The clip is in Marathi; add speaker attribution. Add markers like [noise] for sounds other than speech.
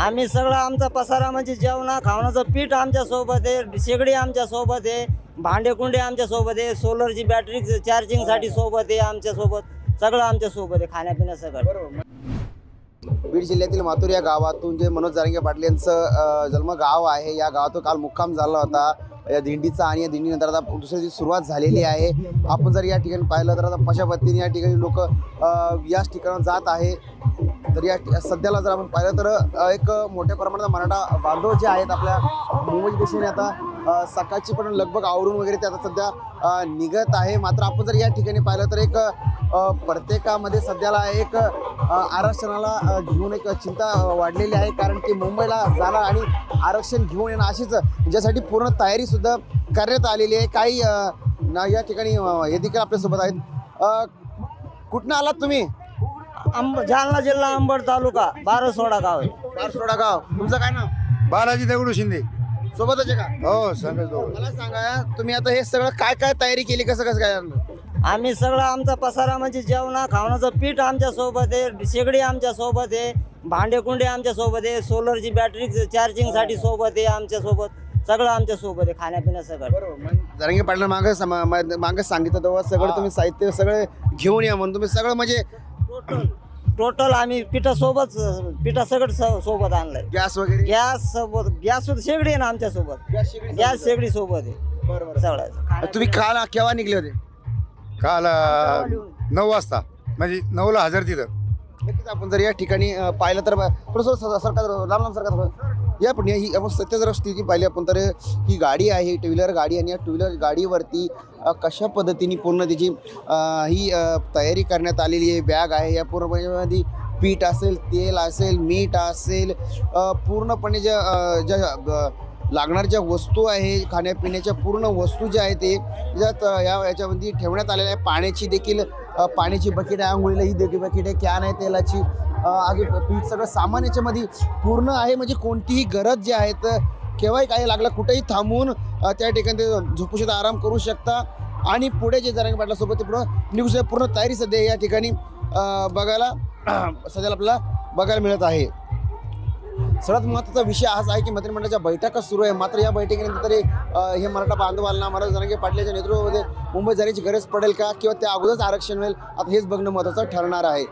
Speaker 1: आम्ही सगळं आमचा पसारा म्हणजे जेवणा खावण्याचं पीठ आमच्यासोबत आहे शेगडी आमच्यासोबत आहे भांडेकुंडे आमच्यासोबत आमच्यासोबत आहे सोलरची बॅटरी चार्जिंगसाठी सोबत आहे आमच्यासोबत सगळं आमच्यासोबत आहे खाण्यापिण्या सगळं.
Speaker 2: बीड जिल्ह्यातील मातूर या गावातून जे मनोज जारंगे पाटील यांचं जन्म गाव आहे या गावातून काल मुक्काम झाला होता. या दिंडीचा आणि या दिंडीनंतर आता दुसऱ्या दिवशी सुरुवात झालेली आहे. आपण जर या ठिकाणी पाहिलं तर आता अशा पद्धतीने या ठिकाणी लोक याच ठिकाणावर जात आहे. तर या सध्याला जर आपण पाहिलं तर एक मोठ्या प्रमाणात मराठा बांधव जे आहेत आपल्या मुंबई दिशेने आता सकाळची पण लगभग आवरून वगैरे ते आता सध्या निघत आहे. मात्र आपण जर या ठिकाणी पाहिलं तर एक प्रत्येकामध्ये सध्याला एक आरक्षणाला घेऊन एक चिंता वाढलेली आहे. कारण की मुंबईला जाणार आणि आरक्षण घेऊन येणं अशीच ज्यासाठी पूर्ण तयारीसुद्धा करण्यात आलेली आहे. काही ना या ठिकाणी हे देखील आपल्यासोबत आहेत. कुठनं आलात तुम्ही?
Speaker 1: आंब जालना जिल्हा अंबड तालुका बारसवाडा गाव आहे.
Speaker 2: बारसोडा गाव. तुमचं काय नाव?
Speaker 3: बालाजी दगडू शिंदे.
Speaker 2: सोबतच आहे का?
Speaker 3: हो सांगा दोघं.
Speaker 2: मला सांगा तुम्ही आता हे सगळं काय काय तयारी केली? कसं कसं काय
Speaker 1: आम्ही सगळं आमचा पसारा म्हणजे जेवणा खावण्याचं पीठ आमच्यासोबत आहे शेगडी आमच्यासोबत आहे भांडे कुंडे आमच्यासोबत आहे सोलरची बॅटरी चार्जिंगसाठी सोबत आहे आमच्यासोबत. सगळं आमच्यासोबत आहे खाण्यापिण्या सगळं.
Speaker 2: बरोबर. जरांगे पाटला मागं सम- मा- मागं सांगितलं तेव्हा सगळं तुम्ही साहित्य सगळं घेऊन या म्हणून तुम्ही सगळं म्हणजे
Speaker 1: टोटल [coughs] टोटल आम्ही पिठा सोबत पिठा सगळं स- सोबत आणलंय.
Speaker 2: गॅस वगैरे?
Speaker 1: गॅस सोबत गॅस सुद्धा शेगडी आहे ना आमच्यासोबत.
Speaker 2: गॅस शेगडी
Speaker 1: गॅस शेगडी सोबत आहे.
Speaker 2: बरोबर तुम्ही काल केव्हा निघले होते?
Speaker 3: काल अं, नऊ वाजता. म्हणजे नऊला हजर तिथं.
Speaker 2: नक्कीच आपण जर या ठिकाणी अं, पाहिलं तर थोडंसं स- सरकार लांब लांब सरकार या पण ही आपण सत्य जर स्थिती पाहिली आपण तर ही गाडी आहे टू व्हीलर गाडी आणि या टू व्हीलर गाडीवरती कशा पद्धतीने पूर्ण त्याची ही तयारी करण्यात आलेली आहे बॅग आहे या पूर्णपणे पीठ असेल तेल असेल मीठ असेल पूर्णपणे ज्या ज्या लागणार लागणाऱ्या ज्या वस्तू आहे खाण्यापिण्याच्या पूर्ण वस्तू ज्या आहेत ते ज्यात या याच्यामध्ये ठेवण्यात आलेल्या आहे पाण्याची देखील पाण्याची बकेट आहे आंघोळीला ही देखील बकेट आहे कॅन आहे तेलाची. अजून पीठ सगळं सामान याच्यामध्ये पूर्ण आहे. म्हणजे कोणतीही गरज जी आहे तर केव्हाही काही लागलं कुठेही थांबून त्या ठिकाणी ते झोपू शकता आराम करू शकता. आणि पुढे जे जरांग पाटलासोबत ते पुढं निघू शकता. पूर्ण तयारी सध्या या ठिकाणी बघायला [clears throat] सध्याला आपल्याला बघायला मिळत आहे. सर्वात महत्त्वाचा विषय हाच आहे की मंत्रिमंडळाच्या बैठका सुरू आहे. मात्र या बैठकीनंतर तरी हे मराठा बांधवांना महाराज जरांगे पाटलाच्या नेतृत्वामध्ये मुंबईत जाण्याची गरज पडेल का? किंवा त्या अगोदरच आरक्षण होईल? आता हेच बघणं महत्त्वाचं ठरणार आहे.